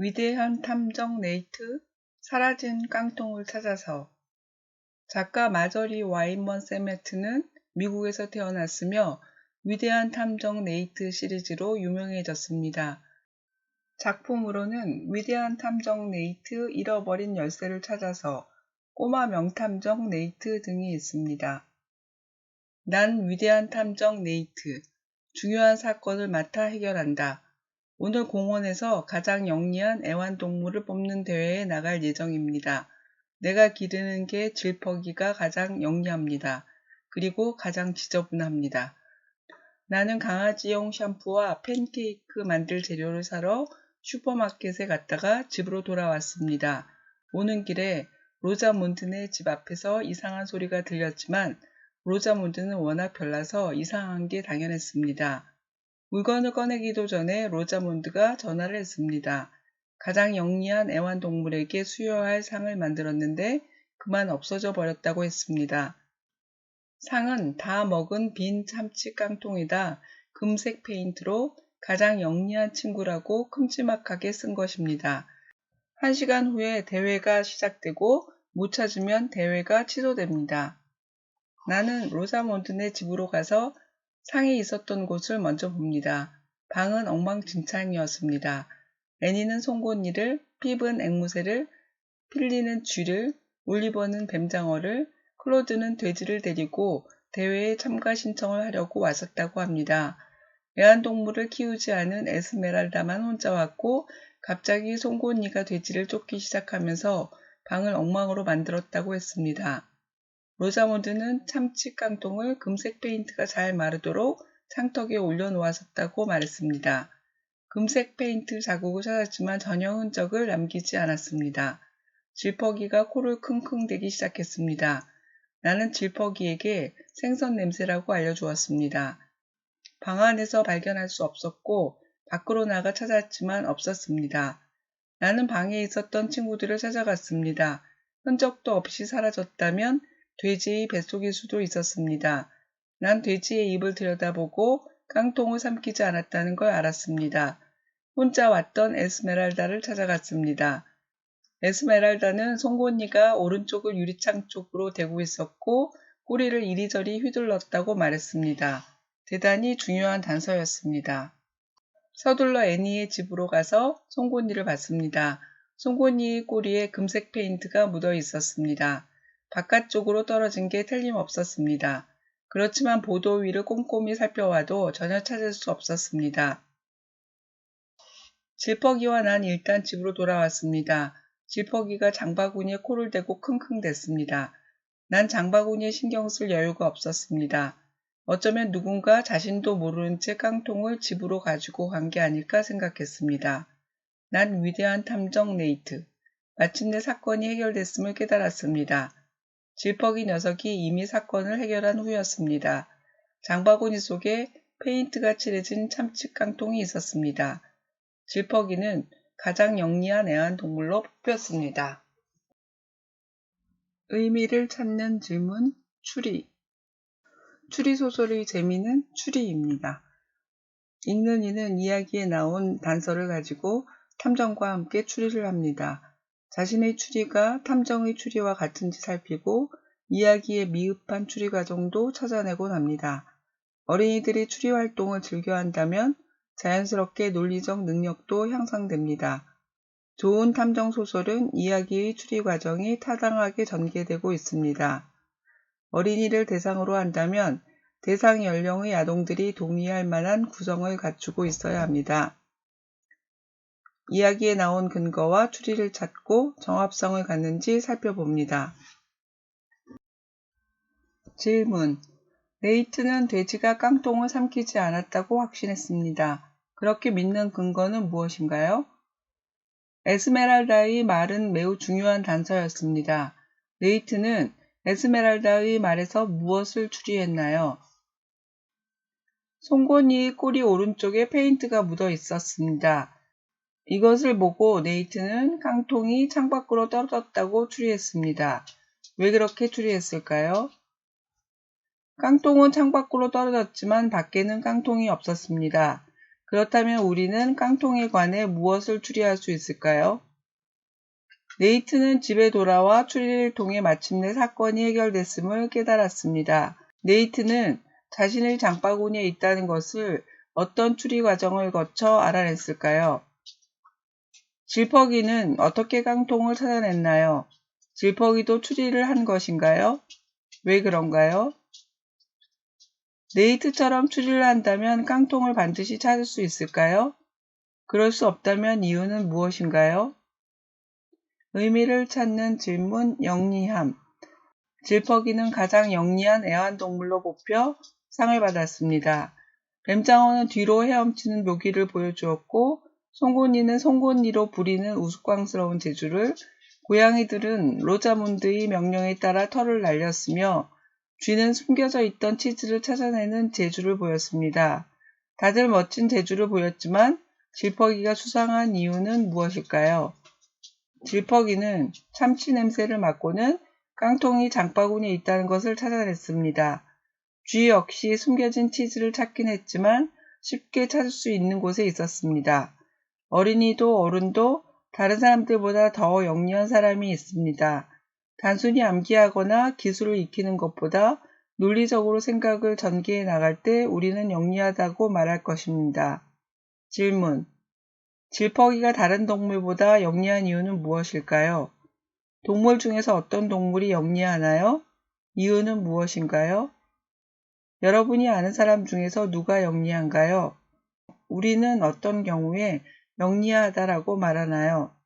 위대한 탐정 네이트 사라진 깡통을 찾아서 작가 마저리 와인먼 세메트는 미국에서 태어났으며 위대한 탐정 네이트 시리즈로 유명해졌습니다. 작품으로는 위대한 탐정 네이트 잃어버린 열쇠를 찾아서 꼬마 명탐정 네이트 등이 있습니다. 난 위대한 탐정 네이트, 중요한 사건을 맡아 해결한다. 오늘 공원에서 가장 영리한 애완동물을 뽑는 대회에 나갈 예정입니다. 내가 기르는 게 질퍽이가 가장 영리합니다. 그리고 가장 지저분합니다. 나는 강아지용 샴푸와 팬케이크 만들 재료를 사러 슈퍼마켓에 갔다가 집으로 돌아왔습니다. 오는 길에 로자몬드네 집 앞에서 이상한 소리가 들렸지만 로자몬드는 워낙 별나서 이상한 게 당연했습니다. 물건을 꺼내기도 전에 로자몬드가 전화를 했습니다. 가장 영리한 애완동물에게 수여할 상을 만들었는데 그만 없어져 버렸다고 했습니다. 상은 다 먹은 빈 참치 깡통에다 금색 페인트로 가장 영리한 친구라고 큼지막하게 쓴 것입니다. 한 시간 후에 대회가 시작되고 못 찾으면 대회가 취소됩니다. 나는 로자몬드네 집으로 가서 상이 있었던 곳을 먼저 봅니다. 방은 엉망진창이었습니다. 애니는 송곳니를, 핍은 앵무새를, 필리는 쥐를, 올리버는 뱀장어를, 클로드는 돼지를 데리고 대회에 참가 신청을 하려고 왔었다고 합니다. 애완동물을 키우지 않은 에스메랄다만 혼자 왔고 갑자기 송곳니가 돼지를 쫓기 시작하면서 방을 엉망으로 만들었다고 했습니다. 로자몬드는 참치 깡통을 금색 페인트가 잘 마르도록 창턱에 올려놓았었다고 말했습니다. 금색 페인트 자국을 찾았지만 전혀 흔적을 남기지 않았습니다. 질퍽이가 코를 킁킁대기 시작했습니다. 나는 질퍽이에게 생선 냄새라고 알려주었습니다. 방 안에서 발견할 수 없었고 밖으로 나가 찾았지만 없었습니다. 나는 방에 있었던 친구들을 찾아갔습니다. 흔적도 없이 사라졌다면 돼지의 뱃속일 수도 있었습니다. 난 돼지의 입을 들여다보고 깡통을 삼키지 않았다는 걸 알았습니다. 혼자 왔던 에스메랄다를 찾아갔습니다. 에스메랄다는 송곳니가 오른쪽을 유리창 쪽으로 대고 있었고 꼬리를 이리저리 휘둘렀다고 말했습니다. 대단히 중요한 단서였습니다. 서둘러 애니의 집으로 가서 송곳니를 봤습니다. 송곳니의 꼬리에 금색 페인트가 묻어 있었습니다. 바깥쪽으로 떨어진 게 틀림없었습니다. 그렇지만 보도 위를 꼼꼼히 살펴와도 전혀 찾을 수 없었습니다. 질퍽이와 난 일단 집으로 돌아왔습니다. 질퍽이가 장바구니에 코를 대고 킁킁댔습니다. 난 장바구니에 신경 쓸 여유가 없었습니다. 어쩌면 누군가 자신도 모르는 채 깡통을 집으로 가지고 간 게 아닐까 생각했습니다. 난 위대한 탐정 네이트. 마침내 사건이 해결됐음을 깨달았습니다. 질퍽이 녀석이 이미 사건을 해결한 후였습니다. 장바구니 속에 페인트가 칠해진 참치 깡통이 있었습니다. 질퍽이는 가장 영리한 애완동물로 뽑혔습니다. 의미를 찾는 질문 추리 추리 소설의 재미는 추리입니다. 읽는 이는 이야기에 나온 단서를 가지고 탐정과 함께 추리를 합니다. 자신의 추리가 탐정의 추리와 같은지 살피고 이야기의 미흡한 추리 과정도 찾아내곤 합니다. 어린이들이 추리 활동을 즐겨 한다면 자연스럽게 논리적 능력도 향상됩니다. 좋은 탐정 소설은 이야기의 추리 과정이 타당하게 전개되고 있습니다. 어린이를 대상으로 한다면 대상 연령의 아동들이 동의할 만한 구성을 갖추고 있어야 합니다. 이야기에 나온 근거와 추리를 찾고 정합성을 갖는지 살펴봅니다. 질문. 네이트는 돼지가 깡통을 삼키지 않았다고 확신했습니다. 그렇게 믿는 근거는 무엇인가요? 에스메랄다의 말은 매우 중요한 단서였습니다. 네이트는 에스메랄다의 말에서 무엇을 추리했나요? 송곳니의 꼬리 오른쪽에 페인트가 묻어 있었습니다. 이것을 보고 네이트는 깡통이 창밖으로 떨어졌다고 추리했습니다. 왜 그렇게 추리했을까요? 깡통은 창밖으로 떨어졌지만 밖에는 깡통이 없었습니다. 그렇다면 우리는 깡통에 관해 무엇을 추리할 수 있을까요? 네이트는 집에 돌아와 추리를 통해 마침내 사건이 해결됐음을 깨달았습니다. 네이트는 자신의 장바구니에 있다는 것을 어떤 추리 과정을 거쳐 알아냈을까요? 질퍽이는 어떻게 깡통을 찾아냈나요? 질퍽이도 추리를 한 것인가요? 왜 그런가요? 네이트처럼 추리를 한다면 깡통을 반드시 찾을 수 있을까요? 그럴 수 없다면 이유는 무엇인가요? 의미를 찾는 질문 영리함. 질퍽이는 가장 영리한 애완동물로 뽑혀 상을 받았습니다. 뱀장어는 뒤로 헤엄치는 묘기를 보여주었고 송곳니는 송곳니로 부리는 우스꽝스러운 재주를 고양이들은 로자문드의 명령에 따라 털을 날렸으며 쥐는 숨겨져 있던 치즈를 찾아내는 재주를 보였습니다. 다들 멋진 재주를 보였지만 질퍽이가 수상한 이유는 무엇일까요? 질퍽이는 참치 냄새를 맡고는 깡통이 장바구니에 있다는 것을 찾아냈습니다. 쥐 역시 숨겨진 치즈를 찾긴 했지만 쉽게 찾을 수 있는 곳에 있었습니다. 어린이도 어른도 다른 사람들보다 더 영리한 사람이 있습니다. 단순히 암기하거나 기술을 익히는 것보다 논리적으로 생각을 전개해 나갈 때 우리는 영리하다고 말할 것입니다. 질문. 질퍽이가 다른 동물보다 영리한 이유는 무엇일까요? 동물 중에서 어떤 동물이 영리하나요? 이유는 무엇인가요? 여러분이 아는 사람 중에서 누가 영리한가요? 우리는 어떤 경우에 영리하다라고 말하나요?